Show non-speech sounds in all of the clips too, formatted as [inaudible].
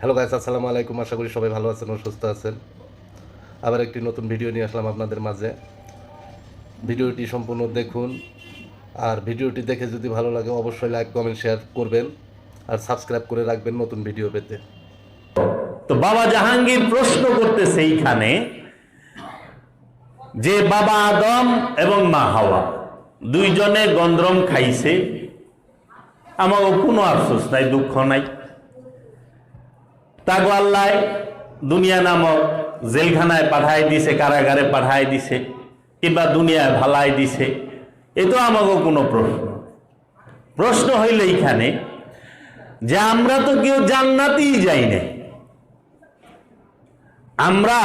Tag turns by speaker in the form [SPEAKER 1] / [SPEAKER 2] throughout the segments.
[SPEAKER 1] Hello guys আসসালামু আলাইকুম। আশা করি সবাই ভালো আছেন ও সুস্থ আছেন। আবার একটি নতুন ভিডিও নিয়ে আসলাম আপনাদের মাঝে। ভিডিওটি সম্পূর্ণ দেখুন। আর ভিডিওটি দেখে যদি ভালো লাগে, অবশ্যই লাইক কমেন্ট শেয়ার করবেন। আর সাবস্ক্রাইব করে রাখবেন নতুন ভিডিও পেতে।
[SPEAKER 2] তো বাবা জাহাঙ্গীর প্রশ্ন করতেছে এইখানে, যে বাবা আদম এবং মা হাওয়া, দুইজনে গন্দ্রম খাইছে। আমাকে কোনো আফসোস নাই, দুঃখ নাই। তাগো আল্লাহ, দুনিয়া নামক জেলখানায় পাঠাই দিছে, কারাগারে পাঠাই দিছে, কিংবা দুনিয়ায় ভালাই দিছে, এ তো আমাকে কোনো প্রশ্ন। প্রশ্ন হইল এইখানে যে আমরা তো কেউ জান্নাতেই যাই নাই। আমরা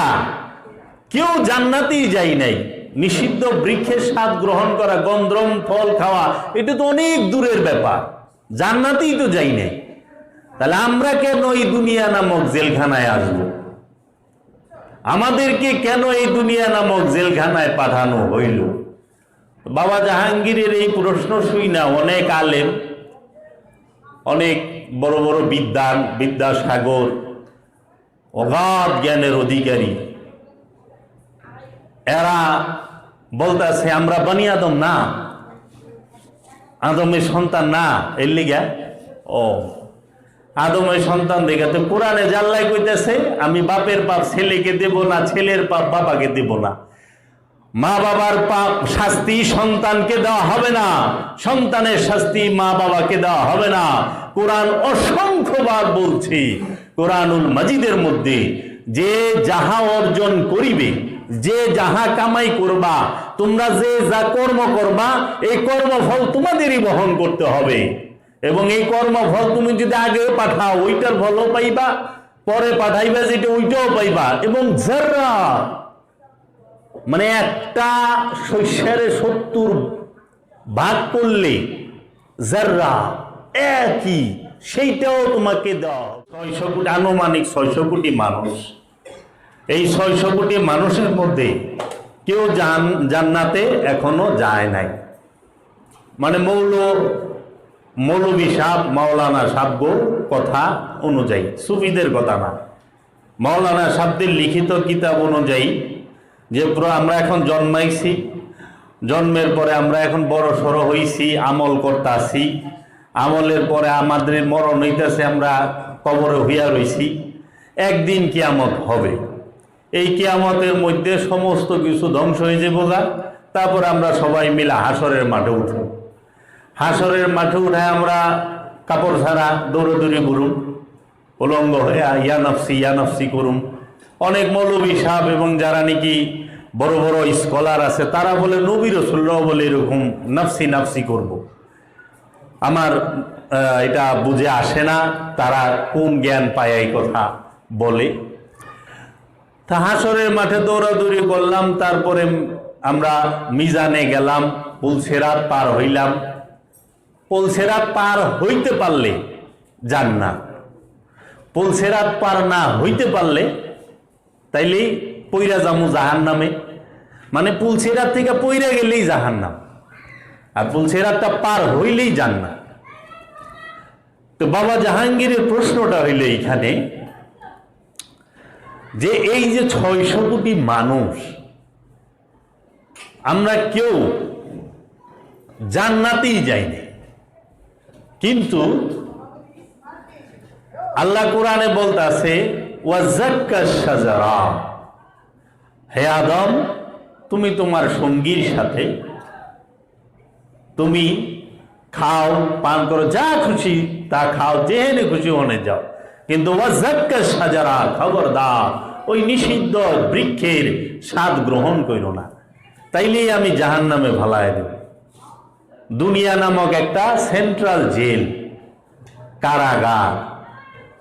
[SPEAKER 2] কেউ জান্নাতেই যাই নাই। নিষিদ্ধ বৃক্ষের স্বাদ গ্রহণ করা গন্দ্রম ফল খাওয়া, এটা তো অনেক দূরের ব্যাপার। জান্নাতেই তো যাই নাই। তাহলে আমরা কেন এই দুনিয়া নামক জেলখানায় আসব? আমাদেরকে কেন এই দুনিয়া নামক জেলখানায় পাঠানো হইল? বাবা জাহাঙ্গীরের এই প্রশ্ন শুই না, অনেক আলেম, অনেক বড় বড় বিদ্যান বিদ্যাসাগর, অগাধ জ্ঞানের অধিকারী। এরা বলতেছে, আমরা বানি আদম না, আদমের সন্তান না। এর লিগা, ও আদমের সন্তান দেখাতে কোরআনে জাল্লাই কইতেছে, আমি বাপের পাপ ছেলেকে দেব না, ছেলের পাপ বাবাকে দেব না। মা বাবার পাপ শাস্তি সন্তানকে দেওয়া হবে না, সন্তানের শাস্তি মা বাবাকে দেওয়া হবে না। কোরআন অসংখ্যবার বলছে, কোরআনুল মাজিদের মধ্যে, যে যাহা অর্জন করিবে, যে যাহা কামাই করবা, তোমরা যে যা কর্ম করবা, এই কর্মফল তোমাদেরই বহন করতে হবে। এবং এই কর্ম কর্মফল তুমি যদি আগে পাঠাও, ওইটার ফলও পাইবা, পরে পাঠাইবা যেটা ওইটাও পাইবা। এবং যারা মানে একটা শস্যের সত্তর ভাগ করলে যারা একই, সেইটাও তোমাকে দাও ছয়শো কোটি, আনুমানিক ছয়শো কোটি মানুষ। এই ছয়শো কোটি মানুষের মধ্যে কেউ জান, জান্নাতে এখনও যায় নাই। মানে মৌল মৌলবী সাহ মাওলানা সাব্য কথা অনুযায়ী, সুফিদের কথা না। মাওলানা সাবদের লিখিত কিতাব অনুযায়ী, যে আমরা এখন জন্মাইছি, জন্মের পরে আমরা এখন বড় সড়ো হইছি, আমল করতাছি, আমলের পরে আমাদের মরণ হইতেছে, আমরা কবরে হইয়া রইছি, একদিন কিয়ামত হবে। এই কিয়ামতের মধ্যে সমস্ত কিছু ধ্বংস হয়ে যাব তারপর আমরা সবাই মিলে হাসরের মাঠে উঠব। হাসরের মাঠে উঠে আমরা কাপড় ছাড়া দৌড়দৌড়ি ঘুরুম। উলঙ্গ হয়ে ইয়ানফসি ইয়ানফসি ইয়া নফসি করুম। অনেক মৌলবী সাহেব এবং যারা নাকি বড় বড় স্কলার আছে, তারা বলে, নবী রসুল্লাহ বলে এরকম নাফসি নাফসি করব। আমার এটা বুঝে আসে না, তারা কোন জ্ঞান পায় এই কথা বলে। তা হাসরের মাঠে দৌড়াদৌড়ি করলাম, তারপরে আমরা মিজানে গেলাম, পুলসেরাত পার হইলাম। পুলসেরাত পার হইতে পারলে যান জান্নাত। পুলসেরাত পার না হইতে পারলে তাইলে পইরা যামু জাহান নামে মানে পুলসেরাত থেকে পইরা গেলেই জাহান নাম আর পুলসেরাতটা পার হইলেই জান্নাত। তো বাবা জাহাঙ্গীরের প্রশ্নটা হইল এইখানে, যে এই যে ছয়শো কোটি মানুষ, আমরা কেউ জান্নাতেই যাইনি। কিন্তু আল্লাহ কোরআনে বলতাছে হে আদম, তুমি তোমার সঙ্গীর সাথে তুমি খাও, পান করো, যা খুশি তা খাও যেহেনে খুশি ওনে যাও। কিন্তু সাজারা খবরদার, ওই নিষিদ্ধ বৃক্ষের স্বাদ গ্রহণ করো না। তাইলেই আমি জাহান নামে ভালায় দেব। দুনিয়া নামক একটা সেন্ট্রাল জেল কারাগার।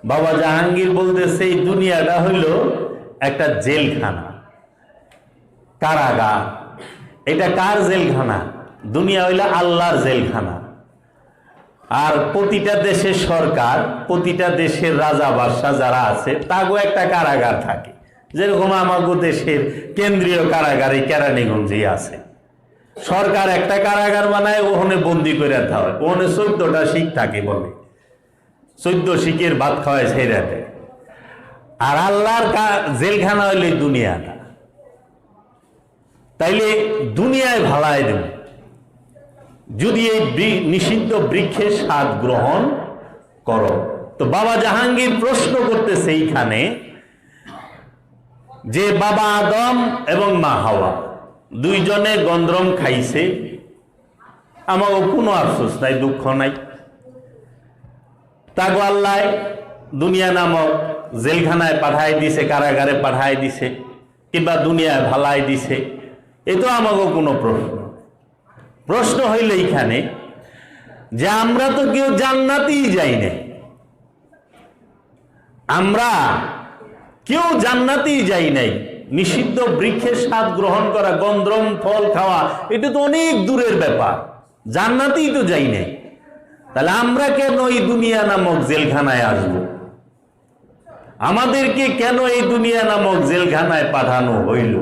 [SPEAKER 2] বাবা জাহাঙ্গীর বলতেছে, এই দুনিয়াটা হইল একটা জেলখানা, কারাগার। এটা কার জেলখানা? দুনিয়া হইল আল্লাহর জেলখানা। আর প্রতিটা দেশের সরকার, প্রতিটা দেশের রাজা বাদশাহ যারা আছে, তাগো একটা কারাগার থাকে। যেরকম আমাগো দেশের কেন্দ্রীয় কারাগার এই কেরানীগঞ্জে আছে। সরকার একটা কারাগার বানায়, ওখানে বন্দি করে হয়। ওখানে চোদ্দটা শিখ থাকে বলে। চোদ্দ শিখের ভাত খাওয়ায় ছেড়ে দেয় আর আল্লাহর জেলখানা হইলে দুনিয়াটা। তাইলে দুনিয়ায় ভালায় দেব। যদি এই নিষিদ্ধ বৃক্ষের স্বাদ গ্রহণ করো। তো বাবা জাহাঙ্গীর প্রশ্ন করতেছে এইখানে যে বাবা আদম এবং মা হাওয়া। দুইজনে গন্দ্রম খাইছে। আমারও কোনো আফসোস নাই, দুঃখ নাই। তাগো আল্লাহ দুনিয়া নামক জেলখানায় পাঠাই দিছে, কারাগারে পাঠাই দিছে, কিংবা দুনিয়ায় ভালাই দিছে, এ তো আমাকে কোনো প্রশ্ন। প্রশ্ন হইল এইখানে যে আমরা তো কেউ জান্নাতেই যাই নাই। আমরা কেউ জান্নাতেই যাই নাই। নিষিদ্ধ বৃক্ষের স্বাদ গ্রহণ করা গন্দ্রম ফল খাওয়া, এটা তো অনেক দূরের ব্যাপার। জান্নাতেই তো যাই নাই। তাহলে আমরা কেন এই দুনিয়া নামক জেলখানায় আসব? আমাদেরকে কেন এই দুনিয়া নামক জেলখানায় পাঠানো হইল?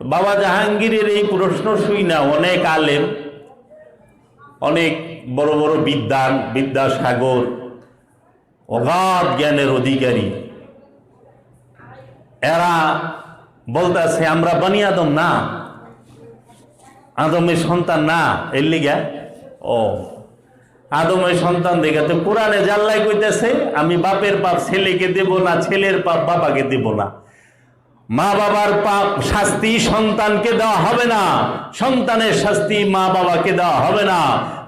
[SPEAKER 2] বাবা জাহাঙ্গীরের এই প্রশ্ন শুই না, অনেক আলেম, অনেক বড় বড় বিদ্যান বিদ্যাসাগর, অগাধ জ্ঞানের অধিকারী। এরা বলতেছে, আমরা বানি আদম না। আদমের সন্তান না। এর লিগা, ও, আদমের সন্তান দেখাতে কোরআনে জাল্লাই কইতেছে, আমি বাপের পাপ ছেলেকে দেব না, ছেলের পাপ বাবাকে দেব না। মা বাবার পাপ শাস্তি সন্তানকে দেওয়া হবে না, সন্তানের শাস্তি মা বাবাকে দেওয়া হবে না।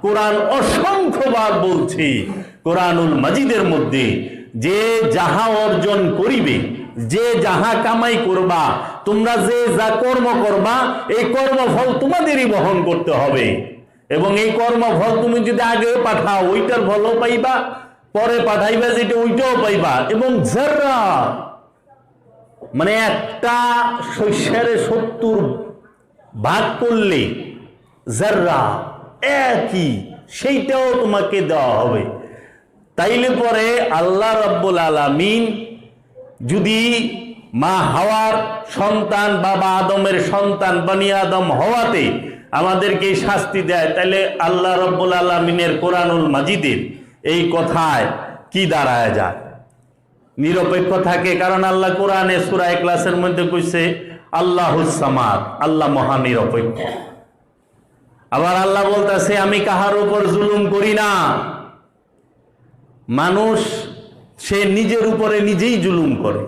[SPEAKER 2] কোরআন অসংখ্যবার বলছি, কোরআনুল মাজিদের মধ্যে, যে যাহা অর্জন করিবে যে যাহা কামাই করবা, তোমরা যে যা কর্ম করবা, এই কর্মফল তোমাদেরই বহন করতে হবে। এবং এই কর্মফল তুমি যদি আগে পাঠাও, ওইটার ফলও পাইবা, পরে পাঠাইবা যেটা, ওইটাও পাইবা। এবং যারা মানে একটা শস্যের সত্তর ভাগ করলে যারা একই, সেইটাও তোমাকে দেওয়া হবে। তাইলে পরে আল্লাহ রব্বুল আলামিন যদি মা হওয়ার সন্তান, বাবা আদমের সন্তান, বানি আদম হওয়াতে আমাদেরকে শাস্তি দেয়, তাহলে আল্লাহ রব্বুল আলমিনের কোরআনুল মাজিদের এই কথায় কি দাঁড়ায় যায়? নিরপেক্ষ থাকে, কারণ আল্লাহ কোরআনে সুরা ক্লাসের মধ্যে কইছে আল্লাহ সামাদ আল্লাহ মহা নিরপেক্ষ। আবার আল্লাহ বলতেছে, আমি কাহার উপর জুলুম করি না। মানুষ সে নিজের উপরে নিজেই জুলুম করে।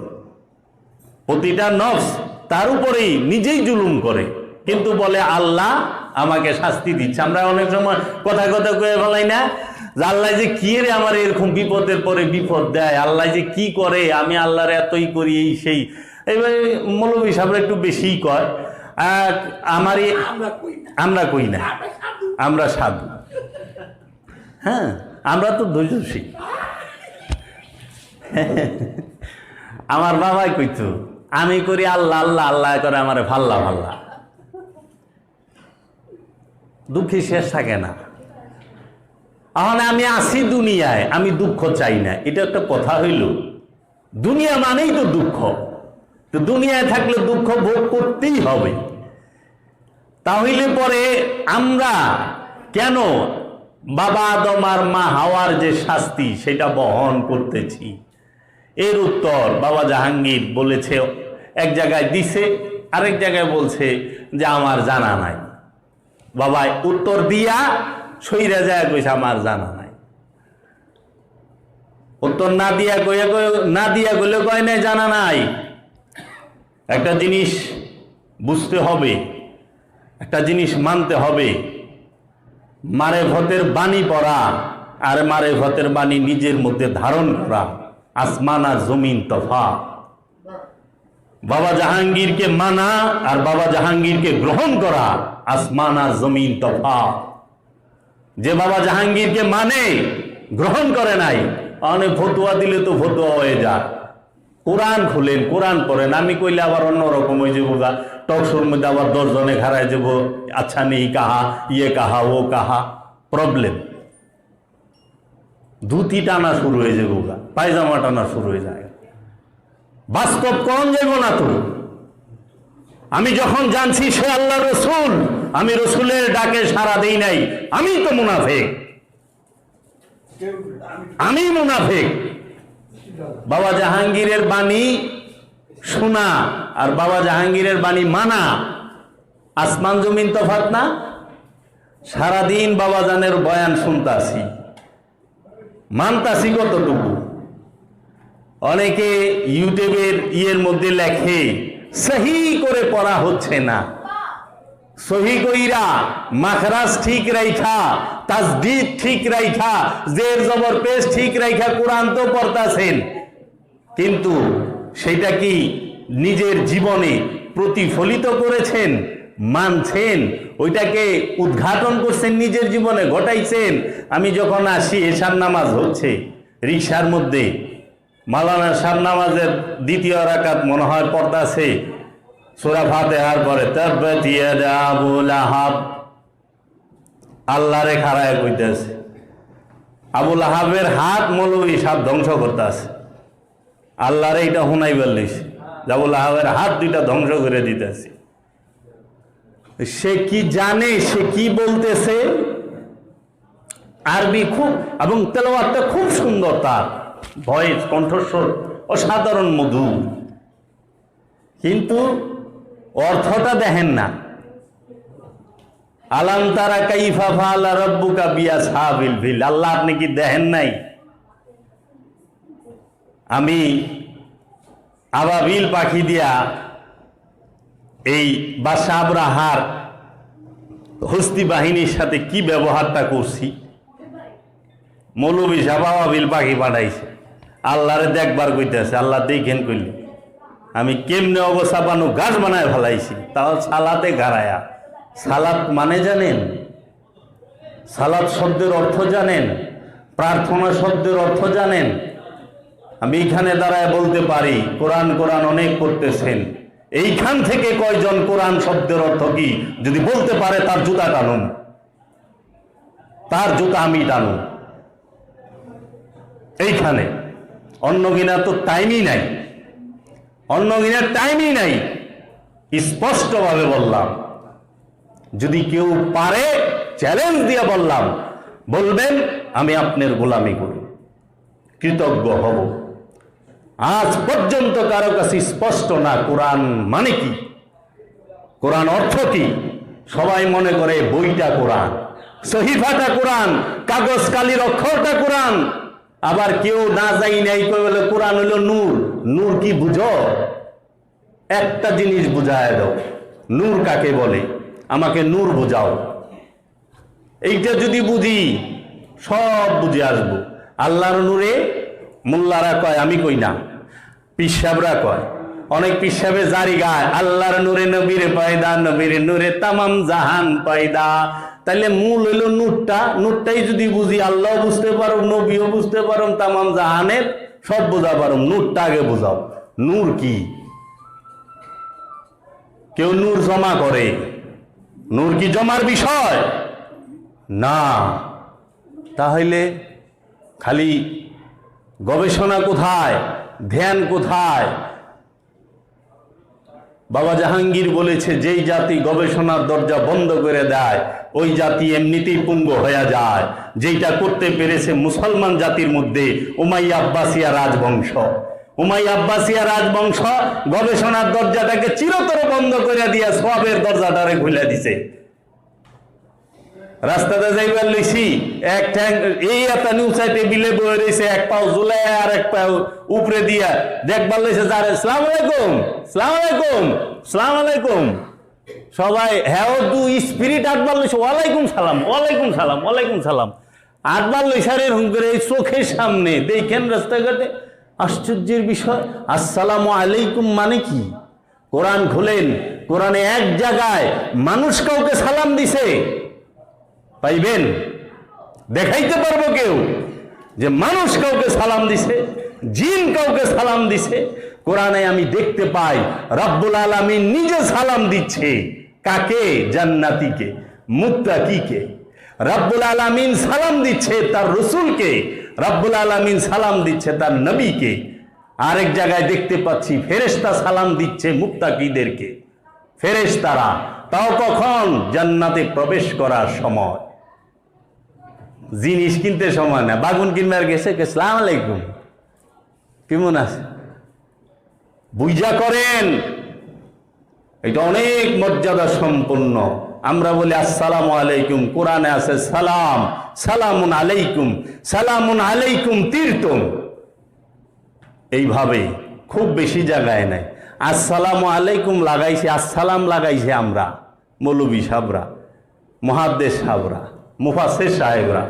[SPEAKER 2] প্রতিটা নফস তার উপরেই নিজেই জুলুম করে। কিন্তু বলে আল্লাহ আমাকে শাস্তি দিচ্ছে। আমরা অনেক সময় কথা কথা কয়ে ফেলাই না যে আল্লাহ যে কি রে আমার এরকম বিপদের পরে বিপদ দেয় আল্লাহ যে কি করে আমি আল্লাহর এতই করি এই সেই। এবারে মৌলবী সাহেব একটু বেশিই কয় আর
[SPEAKER 3] আমরা কই না?
[SPEAKER 2] আমরা কই না?
[SPEAKER 3] আমরা সাধু।
[SPEAKER 2] আমরা সাধু। হ্যাঁ আমরা তো ধৈর্যশীল। [laughs] আমার বাবাই কইতো, আমি করি আল্লাহ আল্লাহ আল্লাহ করে আমারে ভাল্লা ভাল্লা। দুঃখী শেষ থাকে না। এখন আমি আসি দুনিয়ায়, আমি দুঃখ চাই না। এটা একটা কথা হইল। দুনিয়া মানেই তো দুঃখ। তো দুনিয়ায় থাকলে দুঃখ ভোগ করতেই হবে। তাহলে পরে আমরা কেন বাবা আদম মা হাওয়ার যে শাস্তি, সেটা বহন করতেছি? এর উত্তর বাবা জাহাঙ্গীর বলেছে, এক জায়গায় দিছে, আরেক জায়গায় বলছে যে আমার জানা নাই। বাবা উত্তর দিয়া সইরা যায় কইছে, আমার জানা নাই। উত্তর না দিয়া কইয়া কই না দিয়া গেলে কয় নাই, জানা নাই। একটা জিনিস বুঝতে হবে, একটা জিনিস মানতে হবে। মারে ভতের বাণী পড়া আর মারে ভতের বাণী নিজের মধ্যে ধারণ করা। আসমান আর জমিন তফা বাবা জাহাঙ্গীরকে মানা আর বাবা জাহাঙ্গীরকে গ্রহণ করা আসমান আর জমিন তফা যে বাবা জাহাঙ্গীরকে মানে গ্রহণ করে নাই অনেক ফতুয়া দিলে তো ফতুয়া হয়ে যায় কোরআন খুলেন, কোরআন পড়েন, আমি কইলে আবার অন্যরকম হয়ে যাব গা। টকশোর মধ্যে আবার দশজনে খারায় যাব আচ্ছা নেই কাহা ইয়ে কাহা, ও কাহা প্রবলেম ধুতি টানা শুরু হয়ে যাব গা। পায়জামা টানা শুরু হয়ে যায়। বাস্তব কোন যাব না তো। আমি যখন জানছি সে আল্লাহ রসুল, আমি রসুলের ডাকে সারা দেই নাই। আমি তো মুনাফেক।
[SPEAKER 3] আমি
[SPEAKER 2] মুনাফেক। বাবা জাহাঙ্গীরের বাণী শোনা আর বাবা জাহাঙ্গীরের বাণী মানা। আসমান জমিন তফাত না? সারাদিন বাবা জানের বয়ান শুনতাছি। মানতাছি কতটুকু? অনেকে ইউটিউবের ইয়ের মধ্যে লেখে, সহি করে পড়া হচ্ছে না। সহি কইরা মাখরাজ ঠিক রাইখা, তাজদিদ ঠিক রাইখা, জের জবর পেশ ঠিক রাইখা কোরআন তো পড়তাছেন। কিন্তু সেটা কি নিজের জীবনে প্রতিফলিত করেছেন, মানছেন? ওইটাকে উদ্ঘাটন করছেন, নিজের জীবনে ঘটাইছেন? আমি যখন আসি, এশার নামাজ হচ্ছে, রিক্সার মধ্যে মালানা শার নামাজের দ্বিতীয় রাকাত মনে হয় পর্দা আছে। সোরা ফাতেহার পরে আল্লাহরে খাড়ায় কইতেছে আবু লাহাবের হাত মৌলবী সাপ ধ্বংস করতেছে আল্লাহরে এটা হুনাই বললিস আবু লাহাবের হাত দুইটা ধ্বংস করে দিতেছে সে কি জানে, সে কি বলতেছে? আরবি খুব, এবং তেলাওয়াতটা খুব সুন্দর তার। ভয়েস, কণ্ঠস্বর, অসাধারণ মধু। কিন্তু অর্থটা দেখেন না। আলাম তারা কাইফা ফালা রব্বুকা বিয়া সাহাবিল ফিল। আল্লাহ আপনি কি দেখেন নাই? আমি আবাবিল পাখি দিয়া এই বাদশাহ আবরাহার হস্তি বাহিনীর সাথে কি ব্যবহারটা করছি? মৌলবী সাহেব বিল পাখি পাঠাইছে। আল্লাহরে দেখবার কইতেছে, আল্লাহ দেখেন কইলি, আমি কেমনে অবস্থা বানু গাছ বানায় ফেলাইছি, তাও সালাতে গাড়ায়া। সালাত মানে জানেন? সালাত শব্দের অর্থ জানেন? প্রার্থনা শব্দের অর্থ জানেন? আমি এইখানে দাঁড়ায় বলতে পারি, কোরআন কোরআন অনেক করতেছেন এইখান থেকে কয়জন কোরআন শব্দের অর্থ কি? যদি বলতে পারে, তার জুতা টানুন। তার জুতা আমি টানুন। এইখানে। অন্য তো টাইমই নাই। অন্য কিনার টাইমই নাই। স্পষ্টভাবে বললাম। যদি কেউ পারে চ্যালেঞ্জ দিয়ে বললাম, বলবেন, আমি আপনার গোলামি করি। কৃতজ্ঞ হব। আজ পর্যন্ত কারও কাছে স্পষ্ট না, কোরআন মানে কি? কোরআন অর্থ কি? সবাই মনে করে বইটা কোরআন, সহিফাটা কোরআন কাগজ কালির অক্ষরটা কোরআন। আবার কেউ না যাই নাই বলে, কোরআন হলো নূর। নূর কি বুঝো? একটা জিনিস বুঝায় দাও। নূর কাকে বলে? আমাকে নূর বুঝাও। এইটা যদি বুঝি, সব বুঝে আসব। আল্লাহর নূরে মোল্লারা কয়, আমি কই না? পিসাবরা কয়, অনেক পিসাবে জারি গায়, আল্লাহর নূরে নবীর পয়দা, নবীর নূরে তামাম জাহান পয়দা। তাহলে মূল হইল নূরটা, নূরটাই যদি বুঝি আল্লাহ বুঝতে পারো নবীও বুঝতে পারো তামাম জাহানের সব বোঝা পারো নূরটা আগে বোঝাও। নূর কি? কেউ নূর জমা করে। নূর কি জমার বিষয়? না। তাহলে খালি গবেষণা কোথায়? ধ্যান কোথায়? বাবা জাহাঙ্গীর বলেছে, যেই জাতি গবেষণার দরজা বন্ধ করে দেয়, ওই জাতি এমনিতেই পুঙ্গ হয়ে যায়। যেইটা করতে পেরেছে মুসলমান জাতির মধ্যে উমাই আব্বাসিয়া রাজবংশ। উমাই আব্বাসিয়া রাজবংশ গবেষণার দরজাটাকে চিরতর বন্ধ করে দিয়া সবের দরজাটারে খুলে দিছে। রাস্তাতে যাইবার লইছি, এক ঠ্যাং, এই একটা নিউসাই টেবিলে বয়ে রয়েছে এক পাও জুলাই আর এক পাও উপরে দিয়া। দেখবার লইছে যারে সালাম আলাইকুম সালাম আলাইকুম সালাম আলাইকুম। সবাই হ্যাঁ দু স্পিরিট আটবার লইছে, ওয়ালাইকুম সালাম ওয়ালাইকুম সালাম ওয়ালাইকুম সালাম। আটবার আর, এরকম করে এই চোখের সামনে দেখেন রাস্তাঘাটে আশ্চর্যের বিষয়, আসসালামু আলাইকুম মানে কি? কোরআন খুলেন, কোরআনে এক জায়গায় মানুষ কাউকে সালাম দিছে। পাইবেন? দেখাইতে পারব কেউ? যে মানুষ কাউকে সালাম দিছে, জিন কাউকে সালাম দিছে, কোরআনে আমি দেখতে পাই, রব্বুল আলমী নিজে সালাম দিচ্ছে। কাকে? জান্নাতিকে, মুত্তাকিকে। রব্বুল আলমিন সালাম দিচ্ছে তার রসুলকে, রব্বুল আলমিন সালাম দিচ্ছে তার নবীকে। আরেক জায়গায় দেখতে পাচ্ছি, ফেরেশতা সালাম দিচ্ছে মুত্তাকিদেরকে। ফেরেশতারা, তাও কখন? জান্নাতে প্রবেশ করার সময়। জিনিস কিনতে সময় না বাগুন কিনবার গেছে সালাম আলাইকুম। কেমন আছে? বুঝা করেন। এটা অনেক মর্যাদা সম্পন্ন। আমরা বলি, আসসালামু আলাইকুম, কোরআনে আছে সালাম, সালামুন আলাইকুম সালামুন আলাইকুম তীর্থম। এইভাবে খুব বেশি জায়গায় নাই। আসসালামু আলাইকুম লাগাইছে, আসসালাম লাগাইছে আমরা, মৌলবী সাহরা মহাদ্দেশ সাহরা মুফাসের সাহেবরা।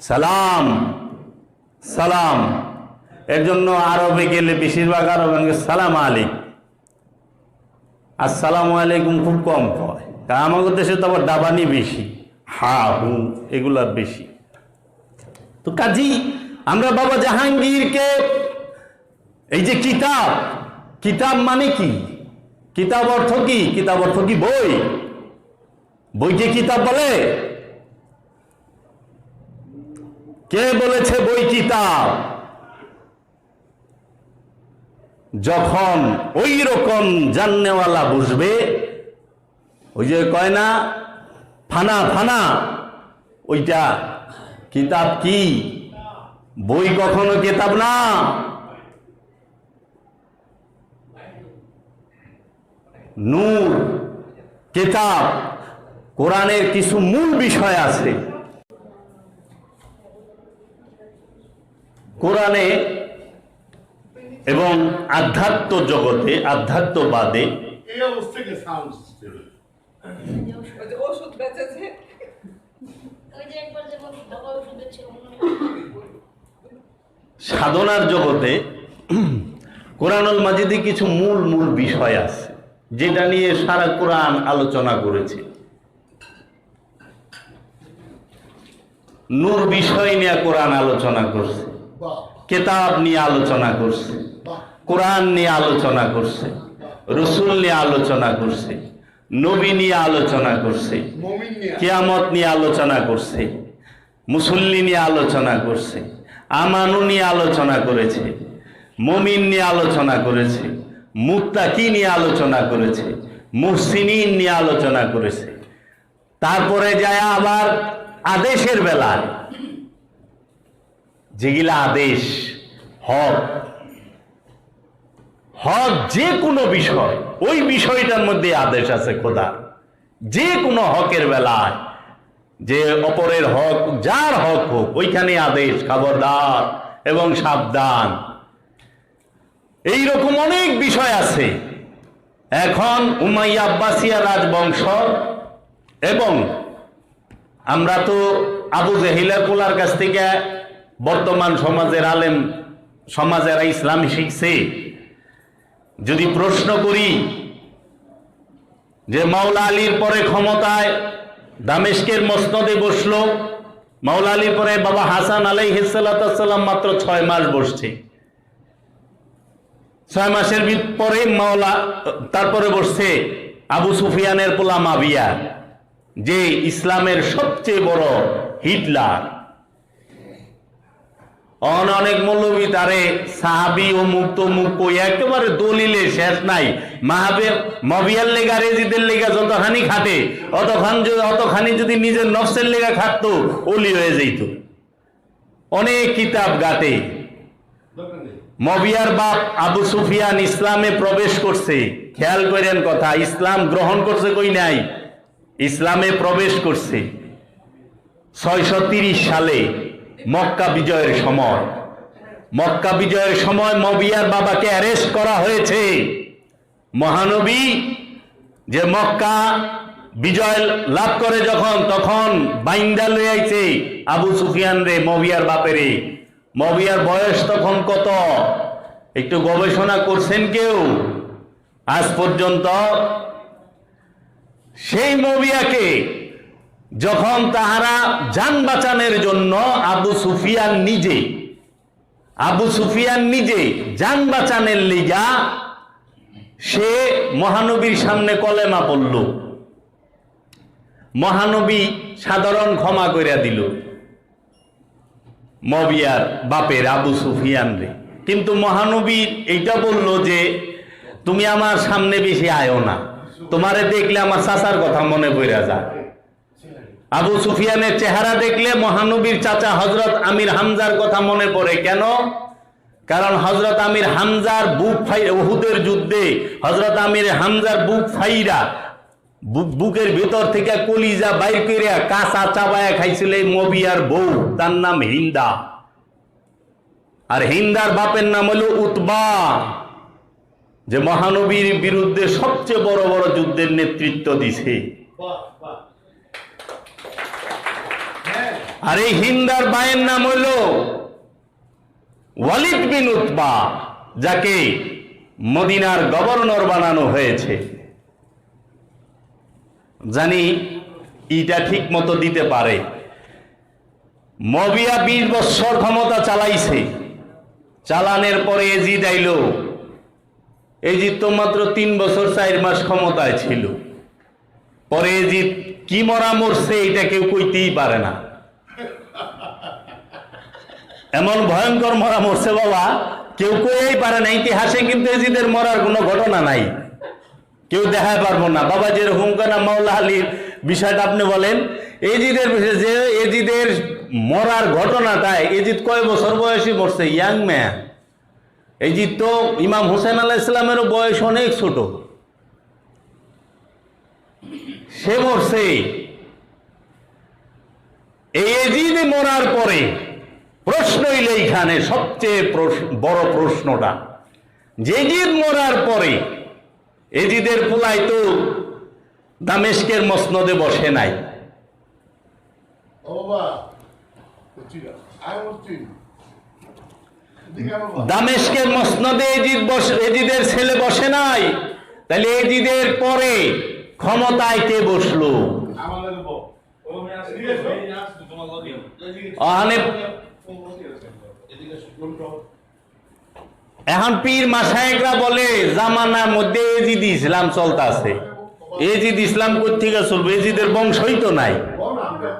[SPEAKER 2] সালাম সালাম। এর জন্য আরবে গেলে বেশিরভাগ আরব সালাম আলাইকুম। আসসালামু আলাইকুম খুব কম তা আমাদের দেশে তো আবার দাবানি বেশি, হা, হু, এগুলা বেশি। তো কাজী, আমরা বাবা জাহাঙ্গীরকে এই যে কিতাব কিতাব মানে কি? কিতাব অর্থ কি? কিতাব অর্থ কি বই? বইকে কিতাব বলে? কে বলেছে বই কিতাব যখন ওই রকম জাননেওয়ালা বুঝবে, ওই যে কয় না, ফানা ফানা, ওইটা কিতাব কি? বই কখনো কিতাব না। নূর, কিতাব, কোরআনের কিছু মূল বিষয় আছে। কোরআনে এবং আধ্যাত্ম জগতে আধ্যাত্মবাদে সাধনার জগতে কোরআনুল মাজিদে কিছু মূল মূল বিষয় আছে যেটা নিয়ে সারা কোরআন আলোচনা করেছে। নূর বিষয় নিয়ে কোরআন আলোচনা করছে। কেতাব নিয়ে আলোচনা করছে কোরআন নিয়ে আলোচনা করছে রসুল নিয়ে আলোচনা করছে নবী নিয়ে আলোচনা করছে কেয়ামত নিয়ে আলোচনা করছে মুসল্লি নিয়ে আলোচনা করছে আমানু নিয়ে আলোচনা করেছে মমিন নিয়ে আলোচনা করেছে মুত্তাকি নিয়ে আলোচনা করেছে মুহসিনিন নিয়ে আলোচনা করেছে তারপরে যায় আবার আদেশের বেলায় যেগুলা আদেশ, হক। হক যে কোনো বিষয়, ওই বিষয়টার মধ্যে আদেশ আছে খোদার যে কোনো হকের বেলায়, যে অপরের হক, যার হক হোক, ওইখানে আদেশ, খবরদার এবং সাবধান। এই রকম অনেক বিষয় আছে। এখন উমাইয়া আব্বাসিয়া রাজবংশ এবং আমরা তো আবু জেহিলা কোলার কাছ থেকে বর্তমান সমাজের আলেম সমাজেরা ইসলাম শিখছে। যদি প্রশ্ন করি, যে মাওলা আলীর পরে ক্ষমতায় দামেশকের মসনদে বসল, মাওলা আলীর পরে বাবা হাসান আলাই হিসালাম মাত্র ছয় মাস বসছে। ছয় মাসের পরে মাওলা, তারপরে বসছে আবু সুফিয়ানের পোলা মাবিয়া যে ইসলামের সবচেয়ে বড় হিটলার। অন অনেক মৌলবী তারে, সাহাবি ও মুক্ত মুক্ত একেবারে দলিলে শেষ নাই। মাহাবের মবিয়ার লেগা, রেজিদের লেগা যতখানি খাটে, অতখান অতখানি যদি নিজের নফসের লেগা খাটতো, অলি হয়ে যেত অনেক কিতাব গাতে মবিয়ার বাপ আবু সুফিয়ান ইসলামে প্রবেশ করছে। খেয়াল করেন কথা, ইসলাম গ্রহণ করছে কই নাই? ইসলামে প্রবেশ করছে। ছয়শো ত্রিশ সালে মক্কা বিজয়ের সময়। মক্কা বিজয়ের সময় মবিয়ার বাবাকে অ্যারেস্ট করা হয়েছে। মহানবী যে মক্কা বিজয় লাভ করে যখন, তখন বাইন্দা লয়ে আইছে আবু সুফিয়ান রে, মবিয়ার বাপেরে। মবিয়ার বয়স তখন কত? একটু গবেষণা করছেন কেউ? আজ পর্যন্ত সেই মবিয়াকে যখন তাহারা যান বাঁচানোর জন্য আবু সুফিয়ান নিজে, আবু সুফিয়ান নিজে যান বাঁচানোর লিগা, সে মহানবীর সামনে কলেমা পড়ল। মহানবী সাধারণ ক্ষমা কইরা দিল, মবিয়ার বাপের আবু সুফিয়ান রে। কিন্তু মহানবী এইটা বলল যে, তুমি আমার সামনে বেশি আয়ো না। তোমারে দেখলে আমার চাচার কথা মনে পড়া যায়। আবু সুফিয়ানের চেহারা দেখলে মহানবীর চাচা হজরত আমির হামজার কথা মনে পড়ে। কেন? কারণ হজরত আমির হামজার বুক ফাই, উহুদের যুদ্ধে হজরত আমির হামজার বুক ফাইরা বুকের ভিতর থেকে কলিজা বাইর করিয়া কাঁচা চাবায়া খাইছিল মবিয়ার বউ। তার নাম হিন্দা। আর হিন্দার বাপের নাম হলো উতবা, যে মহানবীর বিরুদ্ধে সবচেয়ে বড় বড় যুদ্ধের নেতৃত্ব দিছে। আর এই হিন্দার বায়ের নাম হইল ওয়ালিদ বিন উতবা, যাকে মদিনার গভর্নর বানানো হয়েছে। জানি ইটা ঠিক মতো দিতে পারে। মবিয়া বিশ বৎসর ক্ষমতা চালাইছে। চালানের পরে এজিদ আইল। এজিদ তো মাত্র তিন বছর চার মাস ক্ষমতায় ছিল। পরে এজিদ কি মরা মরছে, এটা কেউ কইতেই পারে না। এমন ভয়ঙ্কর মরা মরছে বাবা। কেউ কইই পারে না, ইতিহাসে কিন্তু এজিদের মরার কোনো ঘটনা নাই। কেউ দেখায় পারব না। বাবা যেরকম কেনা মাওলা আলীর বিষয়টা আপনি বলেন, এজিদের যে এজিদের মরার ঘটনাটায় এজিদ কয় বছর বয়সী মরছে? Young man. এজিদ তো ইমাম হুসেন আল্লাহ ইসলামেরও বয়স অনেক ছোট। সে মরছে। এই এজিদে মরার পরে প্রশ্ন হইল এইখানে সবচেয়ে প্রশ্ন- বড় প্রশ্নটা যে এজিদ মরার পরে এজিদের পোলাই তো দামেস্কের মসনদে বসে নাই। দামেস্কের মসনদে এজিদ বসে এজিদের ছেলে বসে নাই। তাহলে এজিদের পরে ক্ষমতায় কে বসল?
[SPEAKER 3] আমাদের
[SPEAKER 2] এখন পীর মাসায়েকরা বলে, জামানার মধ্যে এজিদ ইসলাম চলতেছে। এজিদ ইসলাম কোথেকে চলবে? এজিদের বংশই তো নাই।
[SPEAKER 3] আছে।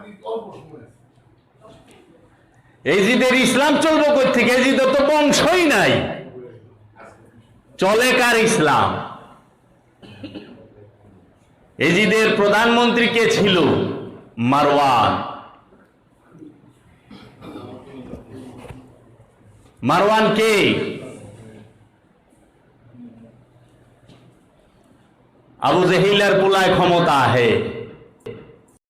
[SPEAKER 2] এজিদের ইসলাম চলবে কোথেকে এজিদের তো বংশই নাই। চলে কার ইসলাম? এজিদের প্রধানমন্ত্রী কে ছিল? মারওয়ান। মারওয়ান কে? আবু জেহিলার পোলায় ক্ষমতা আহে